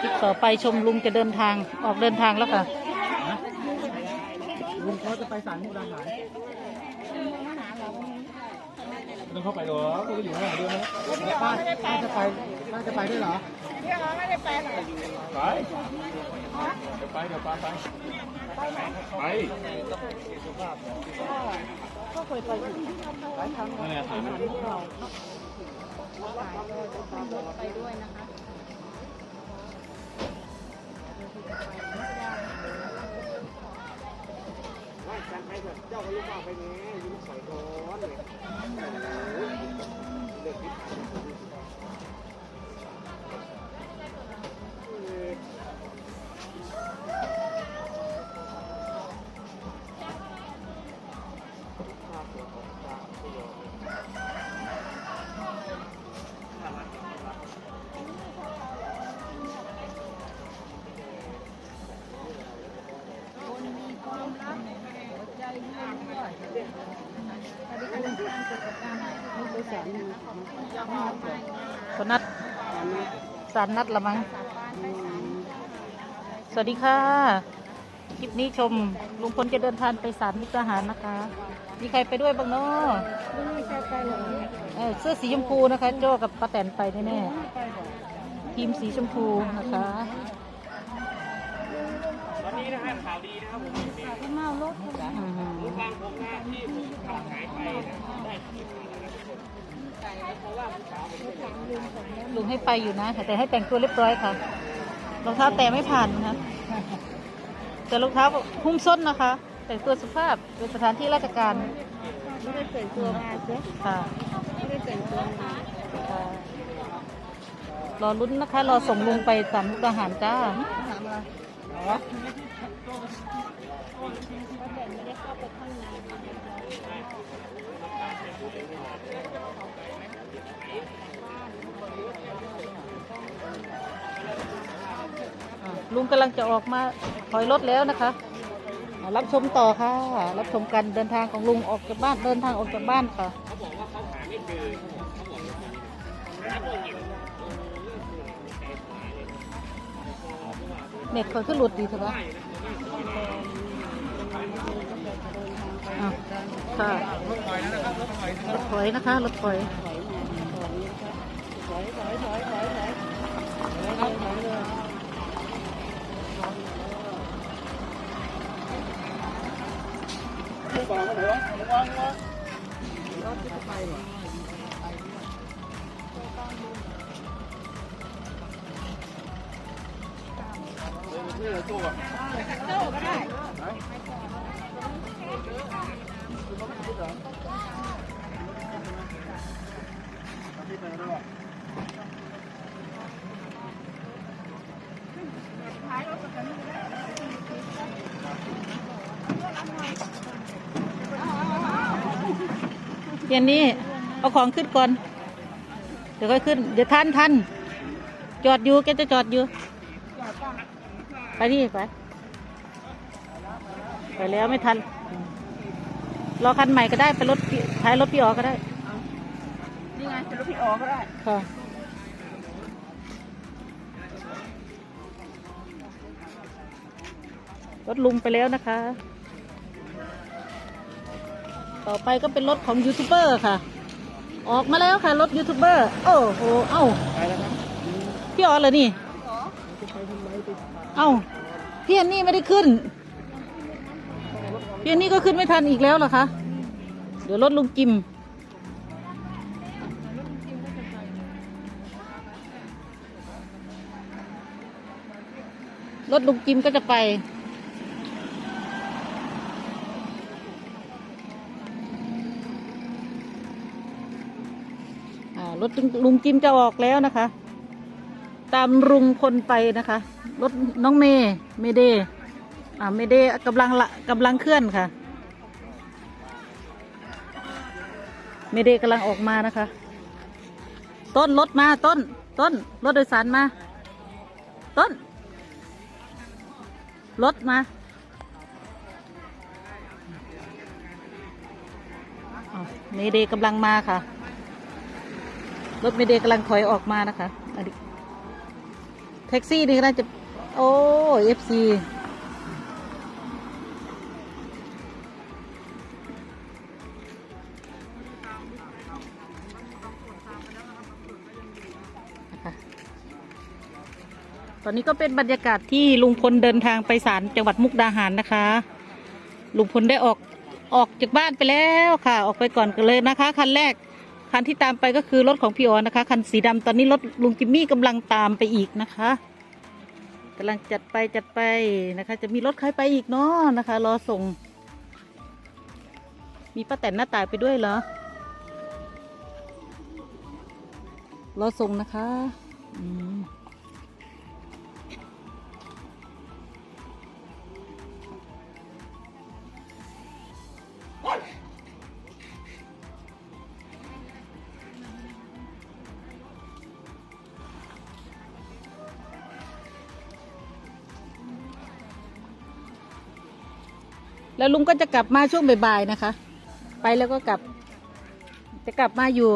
คลิปต่อไปชมลุงจะเดินทางออกเดินทางแล้วค่ะ ลุงเขาจะไปสารมุกดาหารไม่ต้องเข้าไปหรอคุณก็อยู่ข้างหลังด้วยนะป้าป้าจะไปป้าจะไปด้วยเหรอไม่ได้ไปหรอกไปเดี๋ยวไปเดี๋ยวป้าไปไปก็เคยไปอยู่หลายครั้งนั่นแหละถามพวกเราไปด้วยนะคะ ไปนี้ยิ้มใส่ร้อน เขานัดสารนัดละมั้งสวัสดีค่ะ คลิปนี้ชมลุงพลจะเดินทางไปศาลมุกดาหารนะคะ มีใครไปด้วยบ้างเนาะไม่มีใครไปหรอกเออเสื้อสีชมพูนะคะ โจกับป้าแตนไปแน่ๆทีมสีชมพูนะคะวันนี้นะฮะข่าวดีนะครับผมที่เมารถ อืม ทางผมนะที่ผมทำหายไปนะได้คืนมาแล้วทุกคน ลุง ให้ไปอยู่นะแต่ให้แต่งตัวเรียบร้อยค่ะรองเท้าแตะไม่ผ่านนะคะแต่รองเท้าหุ้มส้นนะคะ แต่งตัวสุภาพเป็นสถานที่ราชการไม่ได้แต่งตัวมาเจ๊ค่ะไม่ได้แต่งตัวมาค่ะรอลุ้นนะคะ รอส่งลุงไปสามมุกดาหารจ้าถามอะไรอ๋อแต่ไม่ได้ ลุงกำลังจะออกมาถอยรถแล้วนะคะ รับชมต่อค่ะ รับชมการเดินทางของลุงออกจากบ้านเดินทางออกจากบ้านค่ะเน็ตเขาขึ้นหลุดดีเถอะวะอะค่ะรถถอยนะครับรถถอยรถถอยนะคะรถถอยผู้บ่าวมาไหน วะวางวางนี่เลยตู้อะโจ้ก็ได้ที่ไหนด้วย เย็นนี้เอาของขึ้นก่อน เดี๋ยวค่อยขึ้น เดี๋ยวทันทันจอดอยู่แกจะจอดอยู่ ไปนี่ไป ไปแล้วไม่ทัน รอคันใหม่ก็ได้ไปรถพี่ท้ายรถพี่ออก็ได้ นี่ไงเป็นรถพี่อ๋อก็ได้ ค่ะรถลุงไปแล้วนะคะ ต่อไปก็เป็นรถของยูทูบเบอร์ค่ะ ออกมาแล้วค่ะรถยูทูบเบอร์โอ้โหเอ้าไปแล้วครับพี่ออสเหรอนี่เอ้าพี่อันนี่ไม่ได้ขึ้นพี่อันนี่ก็ขึ้นไม่ทันอีกแล้วเหรอคะเดี๋ยวรถลุงกิมรถลุงกิมก็จะไป รถลุงจิมจะออกแล้วนะคะ ตามรุงคนไปนะคะ รถน้องเมย์เมเดย์อ่าเมเดย์กำลังละกำลังเคลื่อนค่ะ เมเดย์กำลังออกมานะคะ ต้นรถมาต้น ต้นรถโดยสารมา ต้น รถมาเมเดย์กำลังมาค่ะ รถเมเดย์กำลังถอยออกมานะคะอันนี้แท็กซี่นี่ก็น่าจะ โอ้เอฟซีตอนนี้ก็เป็นบรรยากาศที่ลุงพลเดินทางไปศาลจังหวัดมุกดาหารนะคะ ลุงพลได้ออกออกจากบ้านไปแล้วค่ะ ออกไปก่อนกันเลยนะคะ คันแรก คันที่ตามไปก็คือรถของพี่ออนนะคะคันสีดำตอนนี้รถลุงจิมมี่กำลังตามไปอีกนะคะกำลังจัดไปจัดไปนะคะ จะมีรถใครไปอีกเนาะนะคะ รอส่ง มีป้าแตนหน้าตายไปด้วยเหรอรอส่งนะคะ อืม แล้วลุงก็จะกลับมาช่วงบ่ายๆนะคะ ไปแล้วก็กลับ จะกลับมาอยู่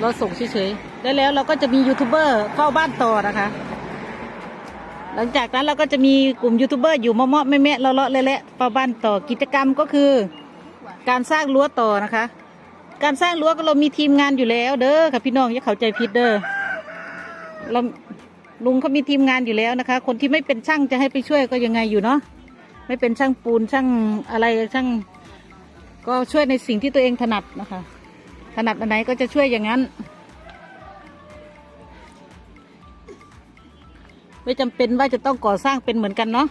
เราส่งเฉยๆได้แล้วเราก็จะมียูทูบเบอร์เฝ้าบ้านต่อนะคะ หลังจากนั้นเราก็จะมีกลุ่มยูทูบเบอร์อยู่เมาะๆแม่ๆเลาะๆเละๆเฝ้าบ้านต่อกิจกรรมก็คือ การสร้างรั้วต่อนะคะ การสร้างรั้วก็เรามีทีมงานอยู่แล้วเด้อค่ะพี่น้องอย่าเข้าใจผิดเด้อ เราลุงเขามีทีมงานอยู่แล้วนะคะ คนที่ไม่เป็นช่างจะให้ไปช่วยก็ยังไงอยู่เนาะไม่เป็นช่างปูนช่างอะไรช่าง ก็ช่วยในสิ่งที่ตัวเองถนัดนะคะ ถนัดอันไหนก็จะช่วยอย่างนั้นไม่จำเป็นว่าจะต้องก่อสร้างเป็นเหมือนกันเนาะ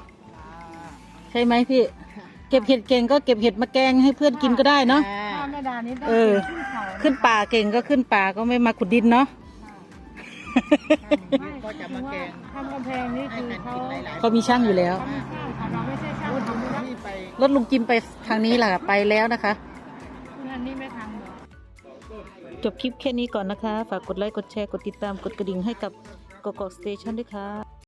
ใช่ไหมพี่ เก็บเห็ดเก่งก็เก็บเห็ดมาแกงให้เพื่อนกินก็ได้เนาะถ้าแม่ดานี้ได้เออขึ้นเขาขึ้นป่าเก่งก็ขึ้นป่าก็ไม่มาขุดดินเนาะ ก็จะมาแกงทำกำแพงนี่คือเขาเขามีช่างอยู่แล้วเขาไม่สร้างค่ะเราไม่ใช่ช่างทำไม่ได้รถลุงจิมไปทางนี้แหละไปแล้วนะคะ งานนี้ไม่ทำหรอกจบคลิปแค่นี้ก่อนนะคะ ฝากกดไลค์ กดแชร์ กดติดตาม กดกระดิ่งให้กับกกอกสเตชันด้วยค่ะ